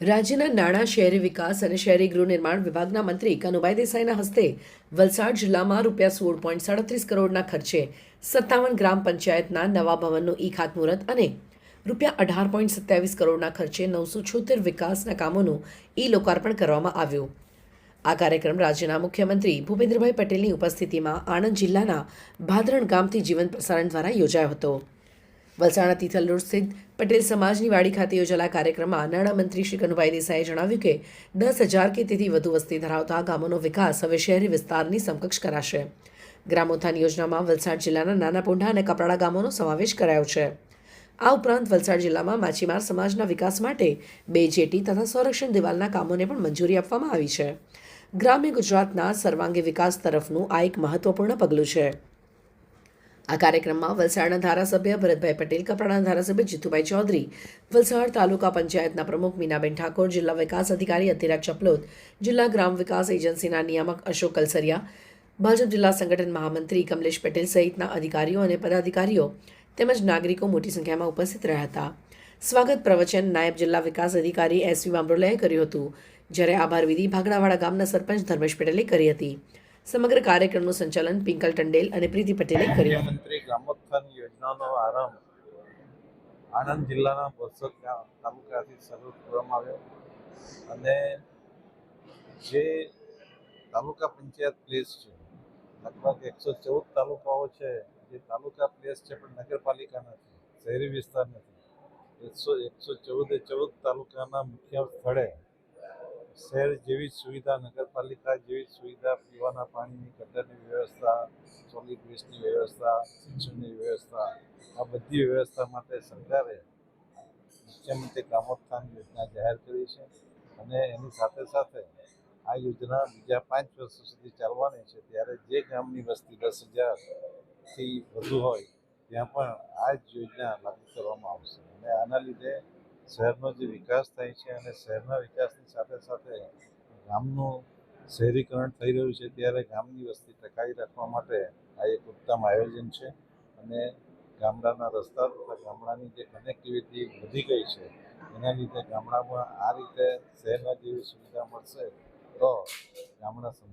રાજ્યના નાણાં શહેરી વિકાસ અને શહેરી ગૃહ નિર્માણ વિભાગના મંત્રી કનુભાઈ દેસાઈના હસ્તે વલસાડ જિલ્લામાં રૂપિયા સોળ પોઈન્ટ સાડત્રીસ કરોડના ખર્ચે સત્તાવન ગ્રામ પંચાયતના નવા ભવનનું ઈ ખાતમુહૂર્ત અને રૂપિયા અઢાર પોઈન્ટ સત્યાવીસ કરોડના ખર્ચે નવસો છોતેર વિકાસના કામોનું ઈ લોકાર્પણ કરવામાં આવ્યું. આ કાર્યક્રમ રાજ્યના મુખ્યમંત્રી ભૂપેન્દ્રભાઈ પટેલની ઉપસ્થિતિમાં આણંદ જિલ્લાના ભાદરણ ગામથી જીવન પ્રસારણ દ્વારા યોજાયો હતો. વલસાડના તિથલ રોડ સ્થિત પટેલ સમાજની વાડી ખાતે યોજાયેલા કાર્યક્રમમાં નાણામંત્રી શ્રી કનુભાઈ દેસાઈએ જણાવ્યું કે દસ હજાર કે તેથી વધુ વસ્તી ધરાવતા ગામોનો વિકાસ હવે શહેરી વિસ્તારની સમકક્ષ કરાશે. ગ્રામોત્થાન યોજનામાં વલસાડ જિલ્લાના નાના પોંઢા અને કપરાડા ગામોનો સમાવેશ કરાયો છે. આ ઉપરાંત વલસાડ જિલ્લામાં માછીમાર સમાજના વિકાસ માટે બે જેટી તથા સંરક્ષણ દિવાલના કામોને પણ મંજૂરી આપવામાં આવી છે. ગ્રામ્ય ગુજરાતના સર્વાંગી વિકાસ તરફનું આ એક મહત્વપૂર્ણ પગલું છે. આ કાર્યક્રમમાં વલસાડના ધારાસભ્ય ભરતભાઈ પટેલ કપરાડાના ધારાસભ્ય જીતુભાઈ ચૌધરી, વલસાડ તાલુકા પંચાયતના પ્રમુખ મીનાબેન ઠાકોર, જિલ્લા વિકાસ અધિકારી અતિરા ચપલોદ, જિલ્લા ગ્રામ વિકાસ એજન્સીના નિયામક અશોક કલસરિયા, ભાજપ જિલ્લા સંગઠન મહામંત્રી કમલેશ પટેલ સહિતના અધિકારીઓ અને પદાધિકારીઓ તેમજ નાગરિકો મોટી સંખ્યામાં ઉપસ્થિત રહ્યા હતા. સ્વાગત પ્રવચન નાયબ જિલ્લા વિકાસ અધિકારી એસવી વી કર્યું હતું. જ્યારે આભાર વિધિ ભાગડાવાડા ગામના સરપંચ ધર્મેશ પટેલે કરી હતી. સમગ્ર કાર્યક્રમનું સંચાલન પિંકલ ટંડેલ અને પ્રીતિ પટેલે કર્યું. મંત્રી ગ્રામોત્થાન યોજનાનો આરંભ આણંદ જિલ્લાના બોરસદ તાલુકાથી શરૂ કરવામાં આવ્યો. અને જે તાલુકા પંચાયત પ્લેસ છે, લગભગ એકસો ચૌદ તાલુકાઓ છે, જે તાલુકા પ્લેસ છે પણ નગરપાલિકા નથી, શહેરી વિસ્તાર નથી. એકસો એકસો ચૌદે ચૌદ તાલુકાના મુખ્ય સ્થળે શહેર જેવી સુવિધા, નગરપાલિકા જેવી સુવિધા, પીવાના પાણીની, ગટરની વ્યવસ્થા સોલિડ વેસ્ટની વ્યવસ્થા શિક્ષણની વ્યવસ્થા, આ બધી વ્યવસ્થા માટે સરકારે મુખ્યમંત્રી ગ્રામોત્થાન યોજના જાહેર કરી છે અને એની સાથે સાથે આ યોજના બીજા પાંચ વર્ષ સુધી ચાલવાની છે. ત્યારે જે ગામની વસ્તી દસ હજારથી વધુ હોય, ત્યાં પણ આ જ યોજના લાગુ કરવામાં આવશે. અને આના લીધે શહેરનો જે વિકાસ થાય છે અને શહેરના વિકાસની સાથે સાથે ગામનું શહેરીકરણ થઈ રહ્યું છે, ત્યારે ગામની વસ્તી ટકાવી રાખવા માટે આ એક ઉત્તમ આયોજન છે. અને ગામડાના રસ્તા તથા ગામડાની જે કનેક્ટિવિટી વધી ગઈ છે, એના લીધે ગામડામાં આ રીતે શહેરના જેવી સુવિધા મળશે તો ગામડા બનશે